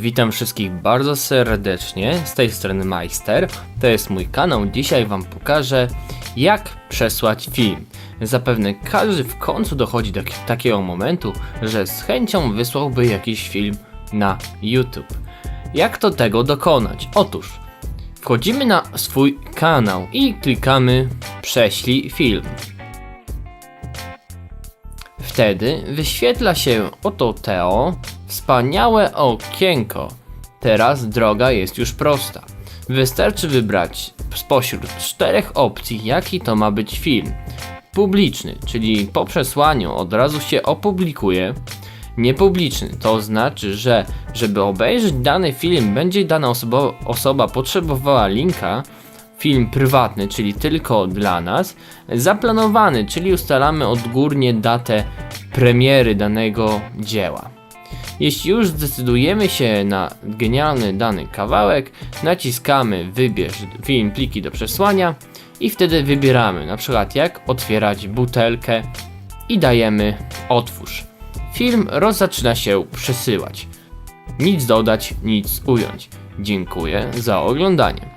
Witam wszystkich bardzo serdecznie, z tej strony Majster, to jest mój kanał, dzisiaj wam pokażę jak przesłać film. Zapewne każdy w końcu dochodzi do takiego momentu, że z chęcią wysłałby jakiś film na YouTube. Jak to tego dokonać? Otóż wchodzimy na swój kanał i klikamy prześlij film. Wtedy wyświetla się oto Teo, wspaniałe okienko. Teraz droga jest już prosta. Wystarczy wybrać spośród czterech opcji, jaki to ma być film. Publiczny, czyli po przesłaniu od razu się opublikuje. Niepubliczny, to znaczy, że żeby obejrzeć dany film, będzie dana osoba, osoba potrzebowała linka, film prywatny, czyli tylko dla nas, zaplanowany, czyli ustalamy odgórnie datę premiery danego dzieła. Jeśli już zdecydujemy się na genialny dany kawałek, naciskamy wybierz film pliki do przesłania i wtedy wybieramy na przykład jak otwierać butelkę i dajemy otwórz. Film rozzaczyna się przesyłać. Nic dodać, nic ująć. Dziękuję za oglądanie.